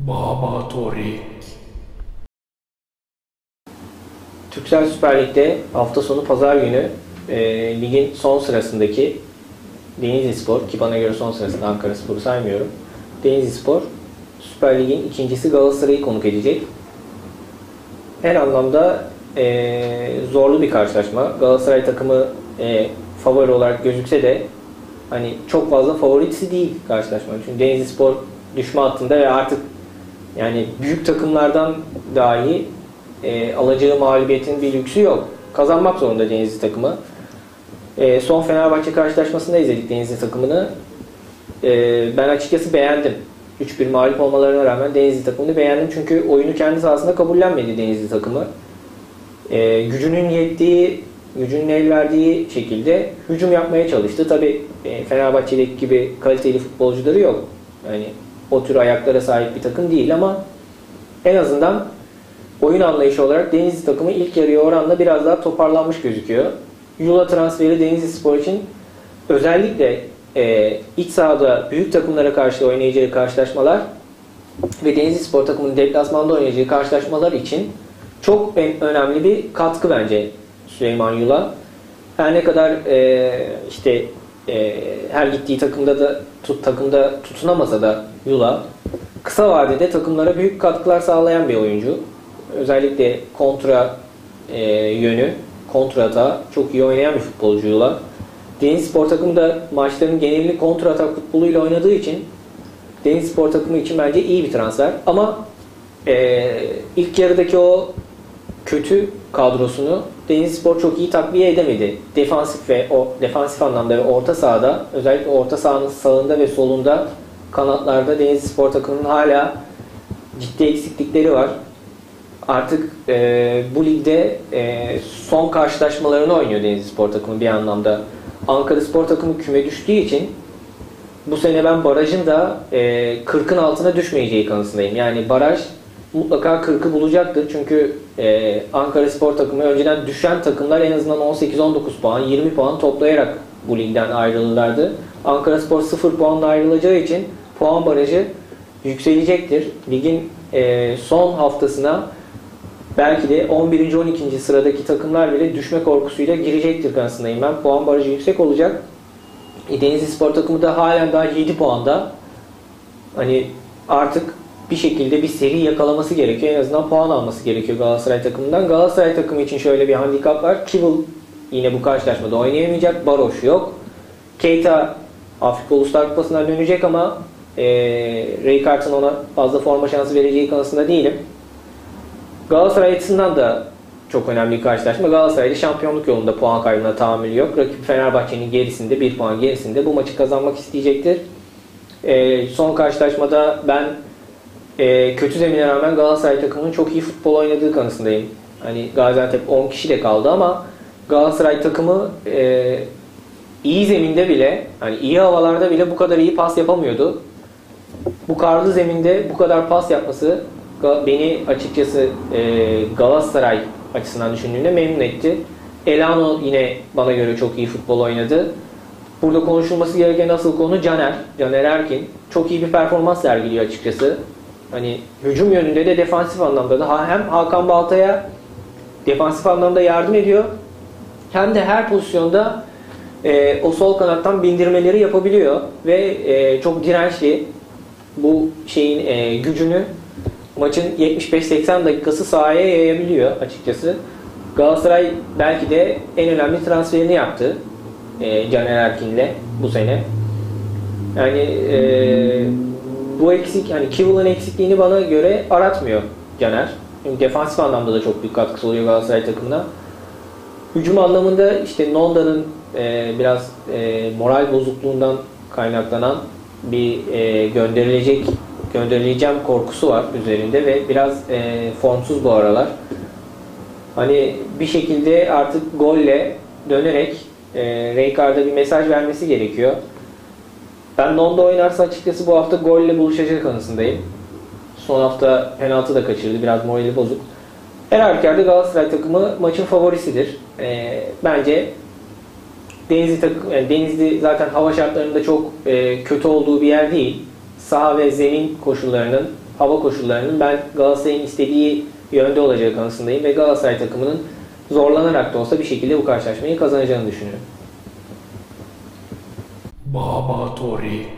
Baba Torik. Türksel Süper Lig'de hafta sonu pazar günü e, ligin son sırasındaki Denizli Spor ki bana göre son sırasında Ankara Spor'u saymıyorum. Denizli Spor Süper Lig'in ikincisi Galatasaray'ı konuk edecek. Her anlamda e, zorlu bir karşılaşma. Galatasaray takımı e, favori olarak gözükse de hani çok fazla favorisi değil karşılaşma. Çünkü Denizli Spor düşme hattında ve artık yani büyük takımlardan dahi e, alacağı mağlubiyetin bir lüksü yok. Kazanmak zorunda Denizli takımı. E, son Fenerbahçe karşılaşmasında izledik Denizli takımını. E, ben açıkçası beğendim. 3-1 mağlup olmalarına rağmen Denizli takımını beğendim. Çünkü oyunu kendi sahasında kabullenmedi Denizli takımı. E, gücünün yettiği, gücünün el verdiği şekilde hücum yapmaya çalıştı. Tabi e, Fenerbahçe'deki gibi kaliteli futbolcuları yok. Yani o tür ayaklara sahip bir takım değil ama en azından oyun anlayışı olarak Denizli takımı ilk yarıya oranla biraz daha toparlanmış gözüküyor. Yula transferi Denizli Spor için özellikle e, iç sahada büyük takımlara karşı oynayacağı karşılaşmalar ve Denizli Spor takımının deplasmanda oynayacağı karşılaşmalar için çok önemli bir katkı bence Süleyman Yula. Her ne kadar e, işte e, her gittiği takımda da tut, takımda tutunamasa da Yula kısa vadede takımlara büyük katkılar sağlayan bir oyuncu. Özellikle kontra e, yönü, kontrata çok iyi oynayan bir futbolcu Yula. Deniz Spor takımı da maçların genelini kontra atak futboluyla oynadığı için Deniz Spor takımı için bence iyi bir transfer. Ama e, ilk yarıdaki o kötü kadrosunu Denizlispor çok iyi takviye edemedi. Defansif ve o defansif anlamda ve orta sahada özellikle orta sahanın sağında ve solunda kanatlarda Denizlispor takımının hala ciddi eksiklikleri var. Artık e, bu ligde e, son karşılaşmalarını oynuyor Denizlispor takımı bir anlamda. Ankara Spor takımı küme düştüğü için bu sene ben barajın da e, 40'ın altına düşmeyeceği kanısındayım. Yani baraj mutlaka 40'ı bulacaktır. Çünkü e, Ankara Spor takımı önceden düşen takımlar en azından 18-19 puan, 20 puan toplayarak bu ligden ayrılırlardı. Ankara Spor 0 puanla ayrılacağı için puan barajı yükselecektir. Ligin e, son haftasına belki de 11. 12. sıradaki takımlar bile düşme korkusuyla girecektir kanısındayım ben. Puan barajı yüksek olacak. E, Denizli Spor takımı da halen daha 7 puanda. Hani artık bir şekilde bir seri yakalaması gerekiyor. En azından puan alması gerekiyor Galatasaray takımından. Galatasaray takımı için şöyle bir handikap var. Kivil yine bu karşılaşmada oynayamayacak. Baroş yok. Keita Afrika Uluslar Kupası'ndan dönecek ama e, Ray Carton ona fazla forma şansı vereceği konusunda değilim. Galatasaray açısından da çok önemli bir karşılaşma. Galatasaray'da şampiyonluk yolunda puan kaybına tahammülü yok. Rakip Fenerbahçe'nin gerisinde, bir puan gerisinde bu maçı kazanmak isteyecektir. E, son karşılaşmada ben e, kötü zemine rağmen Galatasaray takımının çok iyi futbol oynadığı kanısındayım. Hani Gaziantep 10 kişi de kaldı ama Galatasaray takımı e, iyi zeminde bile, hani iyi havalarda bile bu kadar iyi pas yapamıyordu. Bu karlı zeminde bu kadar pas yapması beni açıkçası e, Galatasaray açısından düşündüğümde memnun etti. Elano yine bana göre çok iyi futbol oynadı. Burada konuşulması gereken asıl konu Caner. Caner Erkin. Çok iyi bir performans sergiliyor açıkçası. Hani hücum yönünde de defansif anlamda da hem Hakan Balta'ya defansif anlamda yardım ediyor hem de her pozisyonda e, o sol kanattan bindirmeleri yapabiliyor ve e, çok dirençli bu şeyin e, gücünü maçın 75-80 dakikası sahaya yayabiliyor açıkçası. Galatasaray belki de en önemli transferini yaptı e, Caner Erkin'le bu sene. Yani e, bu eksik, hani Kivil'ın eksikliğini bana göre aratmıyor Caner. Çünkü defansif anlamda da çok büyük katkısı oluyor Galatasaray takımına. Hücum anlamında işte Nonda'nın e, biraz e, moral bozukluğundan kaynaklanan bir e, gönderilecek gönderileceğim korkusu var üzerinde ve biraz e, formsuz bu aralar. Hani bir şekilde artık golle dönerek e, Rijkaard'a bir mesaj vermesi gerekiyor. Ben Nonda oynarsa açıkçası bu hafta golle buluşacak kanısındayım. Son hafta penaltı da kaçırdı. Biraz morali bozuk. Her halükarda Galatasaray takımı maçın favorisidir. E, bence Denizli, takım, yani Denizli zaten hava şartlarında çok e, kötü olduğu bir yer değil. saha ve zemin koşullarının, hava koşullarının ben Galatasaray'ın istediği yönde olacağı kanısındayım ve Galatasaray takımının zorlanarak da olsa bir şekilde bu karşılaşmayı kazanacağını düşünüyorum. Baba Tori.